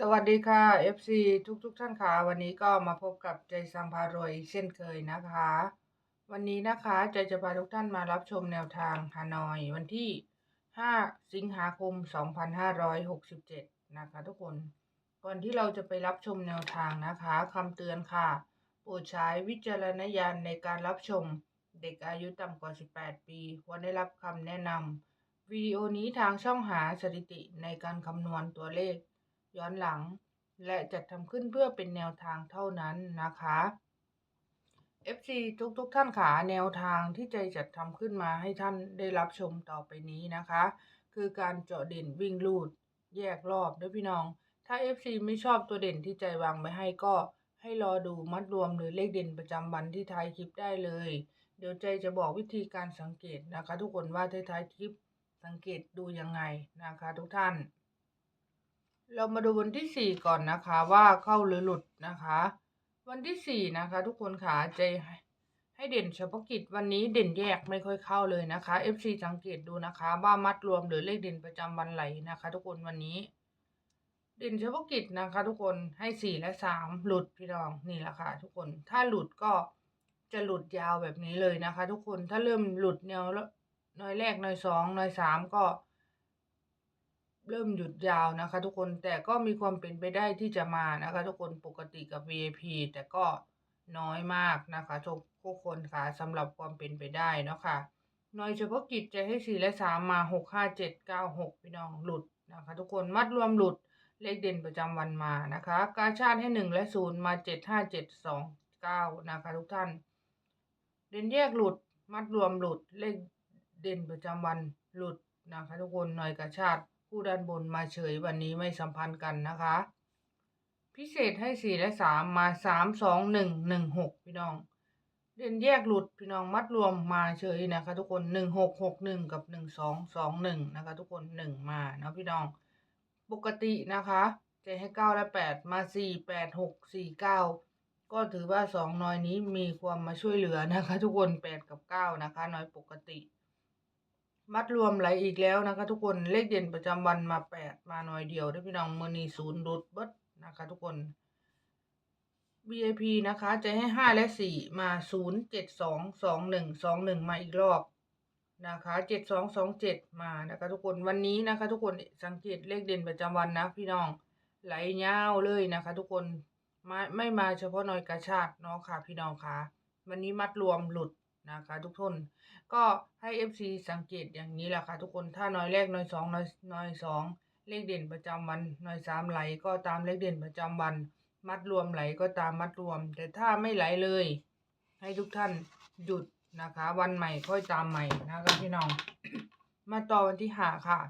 สวัสดีค่ะ FC ทุกทุกๆท่านค่ะ วันนี้ก็มาพบกับใจสังพารวยอีกเช่นเคยนะคะ วันนี้นะคะใจจะพาทุกท่านมารับชมแนวทางฮานอย วันที่ 5 สิงหาคม 2567 นะคะ ทุกคน ก่อนที่เราจะไปรับชมแนวทางนะคะคำเตือนค่ะ โปรดใช้วิจารณญาณในการรับชมเด็กอายุต่ำกว่า 18 ปีควรได้รับคำแนะนำวิดีโอนี้ทางช่องหาสถิติในการคำนวณตัวเลข ย้อนหลัง และจัดทำขึ้นเพื่อเป็นแนวทางเท่านั้นนะคะ FC ทุกๆท่านขาแนวทางที่ใจจัดทำขึ้นมาให้ท่านได้รับชมต่อไปนี้นะคะ คือการเจาะเด่นวิ่งลูด แยกรอบด้วยพี่น้อง ถ้า FC ไม่ชอบตัวเด่นที่ใจวางไว้ให้ก็ให้รอดูมัดรวมหรือเลขเด่นประจำวันที่ท้ายคลิปได้เลย เดี๋ยวใจจะบอกวิธีการสังเกตนะคะ ทุกคนว่าท้ายๆคลิปสังเกตดูยังไงนะคะ ทุกท่าน เรามาดูวันที่สี่ก่อนนะคะว่าเข้าหรือหลุดนะคะ วันที่สี่นะคะ ทุกคนขาใจให้เด่นเฉพาะกิจวันนี้เด่นแยกไม่ค่อยเข้าเลยนะคะ FC สังเกตดูนะคะ ว่ามัดรวมหรือเลขเด่นประจำวันไหลนะคะ ทุกคนวันนี้ เด่นเฉพาะกิจนะคะ ทุกคนให้สี่และสามหลุดพี่น้องนี่แหละค่ะ ทุกคนถ้าหลุดก็จะหลุดยาวแบบนี้เลยนะคะ ทุกคนถ้าเริ่มหลุดแนวน้อยแรกน้อยสองน้อยสามก็ เริ่มหยุดยาวนะคะทุกคนแต่ก็มีความเป็นไปได้ที่จะมานะคะ ทุกคนปกติกับ VIP แต่ก็น้อยมากนะคะทุกทุกคนค่ะสำหรับความเป็นไปได้เนาะค่ะน้อยเฉพาะกิจจะให้สี่และสามมาหกห้าเจ็ดเก้าหกพี่น้องหลุดนะคะ ทุกคนมัดรวมหลุดเลขเด่นประจำวันมานะคะ การชาติให้หนึ่งและศูนย์มาเจ็ดห้าเจ็ดสองเก้านะคะ ทุกท่าน เด่นแยกหลุดมัดรวมหลุดเลขเด่นประจำวันหลุดนะคะ ทุกคนหน่อยกรชาติ ผู้ด้านบนมาเฉยวันนี้ไม่สัมพันธ์กันนะคะ พิเศษให้สี่และสามมาสามสองหนึ่งหนึ่งหกพี่น้อง เด่นแยกหลุดพี่น้องมัดรวมมาเฉยนะคะ ทุกคนหนึ่งหกหกหนึ่งกับหนึ่งสองสองหนึ่งนะคะ ทุกคนหนึ่งมาเนาะพี่น้อง ปกตินะคะจะให้เก้าและแปดมาสี่แปดหกสี่เก้าก็ถือว่าสองน้อยนี้มีความมาช่วยเหลือนะคะ ทุกคนแปดกับเก้านะคะ น้อยปกติ มัดรวมไหลอีกแล้วนะคะ ทุกคนเลขเด่นประจำวันมาแปดมาหน่อยเดียวได้พี่น้องมือนีศูนย์รุดเบิดนะคะ ทุกคน VIP นะคะจะให้ห้าและสี่มาศูนย์เจ็ดสองสองหนึ่งสองหนึ่งมาอีกรอบนะคะเจ็ดสองสองเจ็ดมานะคะทุกคนวันนี้นะคะ ทุกคนสังเกตเลขเด่นประจำวันนะ พี่น้องไหลยาวเลยนะคะ ทุกคนมาไม่มาเฉพาะหน่อยกระชาติเนาะค่ะ พี่น้องคะวันนี้มัดรวมหลุด นะคะทุกท่านก็ให้ FC สังเกตอย่างนี้แหละค่ะทุกคนถ้าน้อยแรกน้อยสองน้อยน้อยสองเลขเด่นประจำวันน้อยสามไหลก็ตามเลขเด่นประจำวัน มัดรวมไหลก็ตามมัดรวม แต่ถ้าไม่ไหลเลย ให้ทุกท่านหยุดนะคะ วันใหม่ค่อยตามใหม่นะคะพี่น้อง มาต่อวันที่ห้าค่ะ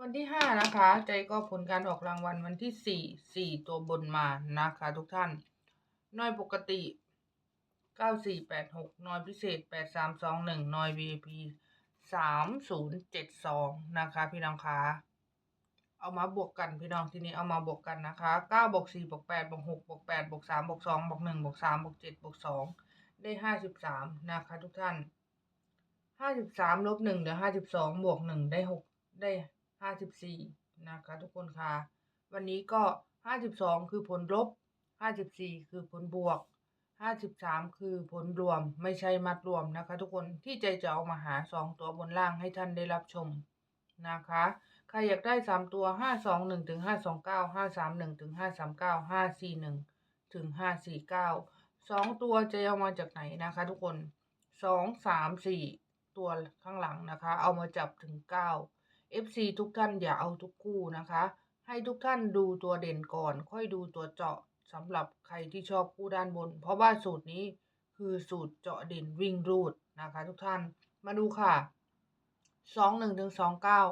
วันที่ห้านะคะ ใจก็ผลการออกรางวัลวันที่สี่สี่ตัวบนมานะคะ ทุกท่านน้อยปกติ ก้าสี่แปดหกนอยพิเศษแปดสามสองหนึ่งนอย VIP สามศูนย์เจ็ดสองนะคะ พี่น้องคะเอามาบวกกันพี่น้องทีนี้เอามาบวกกันนะคะเก้าบวกสี่บวกแปดบวกหกบวกแปดบวกสามบวกสองบวกหนึ่งบวกสามบวกเจ็ดบวกสองได้ห้าสิบสามนะคะทุกท่านห้าสิบสามลบหนึ่งเหลือห้าสิบสองบวกหนึ่งได้หกได้ห้าสิบสี่นะคะทุกคนค่ะวันนี้ก็ห้าสิบสองคือผลลบห้าสิบสี่คือผลบวก ห้าสิบสามคือผลรวมไม่ใช่มัดรวมนะคะ ทุกคนที่ใจจะเอามาหาสองตัวบนล่างให้ท่านได้รับชมนะคะใครอยากได้สามตัวห้าสองหนึ่งถึงห้าสองเก้าห้าสามหนึ่งถึงห้าสามเก้าห้าสี่หนึ่งถึงห้าสี่เก้าสองตัวจะเอามาจากไหนนะคะ ทุกคนสองสามสี่ตัวข้างหลังนะคะ เอามาจับถึงเก้า FC ทุกท่านอย่าเอาทุกคู่นะคะ ให้ทุกท่านดูตัวเด่นก่อน ค่อยดูตัวเจาะ สำหรับใครที่ชอบคู่ด้านบน เพราะว่าสูตรนี้คือสูตรเจาะเด่นวิ่งรูดนะคะ ทุกท่านมาดูค่ะสองหนึ่งถึงสองเก้า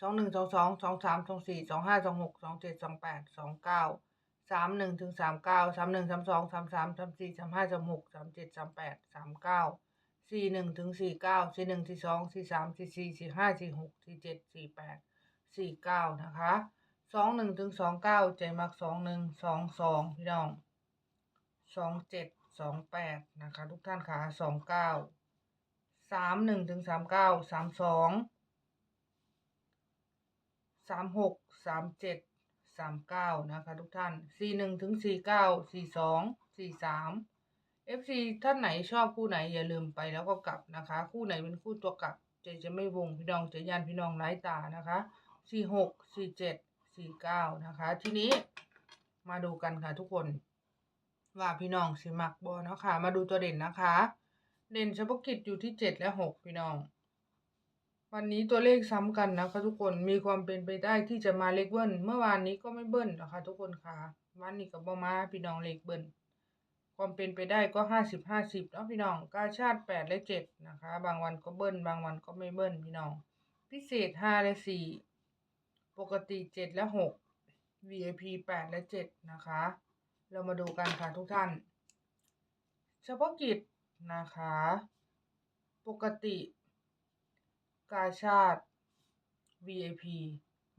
สองหนึ่งสองสองสองสามสองสี่สองห้าสองหกสองเจ็ดสองแปดสองเก้าสามหนึ่งถึงสามเก้าสามหนึ่งสามสองสามสามสามสี่สามห้าสามหกสามเจ็ดสามแปดสามเก้าสี่หนึ่งถึงสี่เก้าสี่หนึ่งสี่สองสี่สามสี่สี่สี่ห้าสี่หกสี่เจ็ดสี่แปดสี่เก้านะคะ สองหนึ่งถึงสองเก้าใจมักสองหนึ่งสองสองพี่น้องสองเจ็ดสองแปดนะคะทุกท่านค่ะสองเก้าสามหนึ่งถึงสามเก้าสามสองสามหกสามเจ็ดสามเก้านะคะทุกท่านสี่หนึ่งถึงสี่เก้าสี่สองสี่สาม FC ท่านไหนชอบคู่ไหนอย่าลืมไปแล้วก็กลับนะคะ คู่ไหนเป็นคู่ตัวกลับเจจะไม่วงพี่น้องเจยันพี่น้องไร้ตานะคะสี่หกสี่เจ็ด สี่เก้านะคะ ทีนี้มาดูกันค่ะทุกคน ว่าพี่น้องสิมักบอเนาะค่ะ มาดูตัวเด่นนะคะ เด่นเฉพาะกิจอยู่ที่เจ็ดและหกพี่น้อง วันนี้ตัวเลขซ้ำกันนะคะทุกคนมีความเป็นไปได้ที่จะมาเลขเบิ้ลเมื่อวานนี้ก็ไม่เบิ้ลนะคะ ทุกคนค่ะวันนี้ก็บอมาพี่น้องเลขเบิ้ลความเป็นไปได้ก็ห้าสิบห้าสิบเนาะพี่น้องกาชาติแปดและเจ็ดนะคะ บางวันก็เบิ้ลบางวันก็ไม่เบิ้ลพี่น้อง พิเศษห้าและสี่ ปกติเจ็ดและหก VIP แปดและเจ็ดนะคะ เรามาดูกันค่ะทุกท่าน เฉพาะกิจนะคะ ปกติ กาชาติ VIP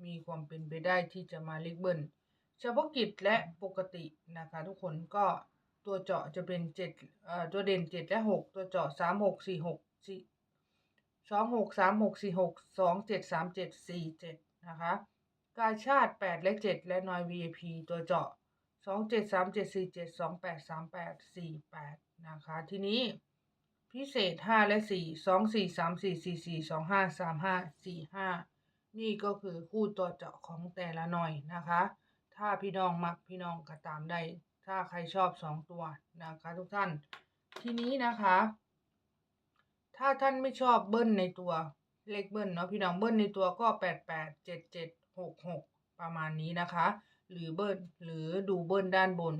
มีความเป็นไปได้ที่จะมาเลขเบิ้ลเฉพาะกิจและปกตินะคะทุกคนก็ตัวเจาะจะเป็นเจ็ดเอ่อตัวเด่นเจ็ดและหกตัวเจาะสามหกสี่หกสี่สองหกสามหกสี่หกสองเจ็ดสามเจ็ดสี่เจ็ด นะคะกาชาติแปดและเจ็ดและนอย VIP ตัวเจาะสองเจ็ดสามเจ็ดสี่เจ็ดสองแปดสามแปดสี่แปดนะคะ ทีนี้พิเศษห้าและสี่สองสี่สามสี่สี่สี่สองห้าสามห้าสี่ห้านี่ก็คือคู่ตัวเจาะของแต่ละหน่อยนะคะ ถ้าพี่น้องมักพี่น้องก็ตามได้ ถ้าใครชอบสองตัวนะคะทุกท่าน ทีนี้นะคะ ถ้าท่านไม่ชอบเบิ้ลในตัว เลขเบิ้ลเนาะพี่น้องเบิ้ลในตัวก็แปดแปดเจ็ดเจ็ดหกหกประมาณนี้นะคะ หรือเบิ้ลหรือดูเบิ้ลด้านบน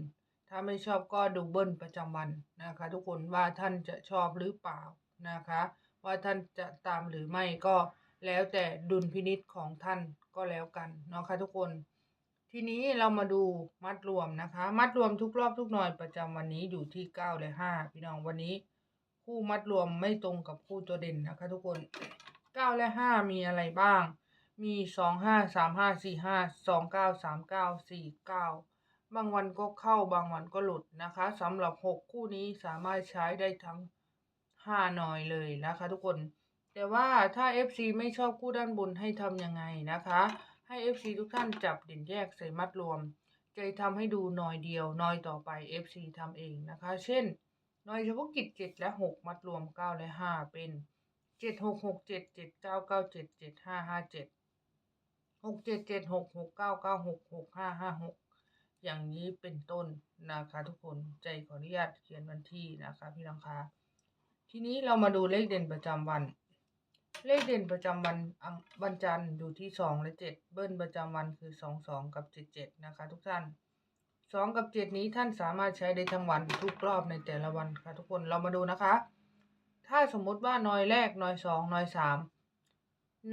ถ้าไม่ชอบก็ดูเบิ้ลประจำวันนะคะ ทุกคนว่าท่านจะชอบหรือเปล่านะคะ ว่าท่านจะตามหรือไม่ก็แล้วแต่ดุลพินิษของท่านก็แล้วกันเนาะค่ะทุกคน ทีนี้เรามาดูมัดรวมนะคะ มัดรวมทุกรอบทุกหน่อยประจำวันนี้อยู่ที่เก้าและห้าพี่น้องวันนี้ คู่มัดรวมไม่ตรงกับคู่ตัวเด่นนะคะ ทุกคน เก้าและห้ามีอะไรบ้าง มีสองห้าสามห้าสี่ห้าสองเก้าสามเก้าสี่เก้าบางวันก็เข้าบางวันก็หลุดนะคะสำหรับ6คู่นี้สามารถใช้ได้ทั้ง5หน่อยเลยนะคะ ทุกคน แต่ว่าถ้า FC ไม่ชอบคู่ด้านบนให้ทำยังไงนะคะ ให้ FC ทุกท่านจับเด่นแยกใส่มัดรวมจะทำให้ดูหน่อยเดียวหน่อยต่อไป FC ทำเองนะคะ เช่นหน่อยเฉพาะกิจ7และ6มัดรวม9และ5เป็น 7 6 6 7 7 9 9 7 7 5 5 7 6 7 7 6 6 9 9 6 6 5 5 6อย่างนี้เป็นต้นนะคะทุกคนใจขออนุญาตเขียนวันที่นะคะ พี่น้องคะทีนี้เรามาดูเลขเด่นประจำวัน เลขเด่นประจำวันอังวันจันทร์อยู่ที่สองและเจ็ดเบิ้ลประจำวันคือสองสองกับเจ็ดเจ็ดนะคะ ทุกท่านสองกับเจ็ดนี้ท่านสามารถใช้ได้ทั้งวันทุกรอบในแต่ละวันค่ะทุกคนเรามาดูนะคะ ถ้าสมมุติว่านอยแรกนอยสองนอยสาม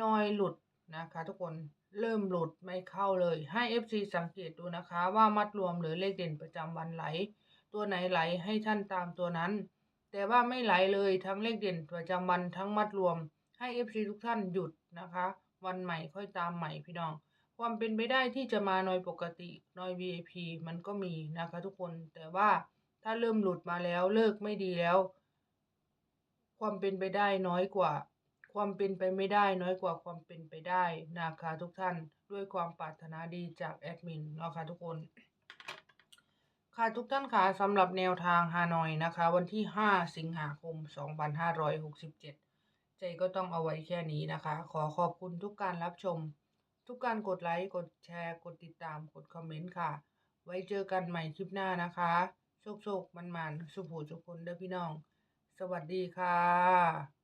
นอยหลุดนะคะ ทุกคนเริ่มหลุดไม่เข้าเลย ให้ FC สังเกตดูนะคะ ว่ามัดรวมหรือเลขเด่นประจำวันไหล ตัวไหนไหลให้ท่านตามตัวนั้น แต่ว่าไม่ไหลเลยทั้งเลขเด่นประจำวันทั้งมัดรวม ให้ FC ทุกท่านหยุดนะคะ วันใหม่ค่อยตามใหม่พี่น้อง ความเป็นไปได้ที่จะมานอยปกตินอย VIP มันก็มีนะคะ ทุกคนแต่ว่าถ้าเริ่มหลุดมาแล้วเลิกไม่ดีแล้ว ความเป็นไปได้น้อยกว่า ความเป็นไปไม่ได้น้อยกว่าความเป็นไปได้นะคะทุกท่านด้วยความปรารถนาดีจากแอดมินนะคะทุกคน ค่ะทุกท่านค่ะสำหรับแนวทางฮานอยนะคะ วันที่ 5 สิงหาคม 2567 ใจก็ต้องเอาไว้แค่นี้นะคะ ขอขอบคุณทุกการรับชม ทุกการกดไลค์ กดแชร์ กดติดตาม กดคอมเมนต์ค่ะ ไว้เจอกันใหม่คลิปหน้านะคะโชคโชคมันมันสุขหูสุขคนเด้อพี่น้อง สวัสดีค่ะ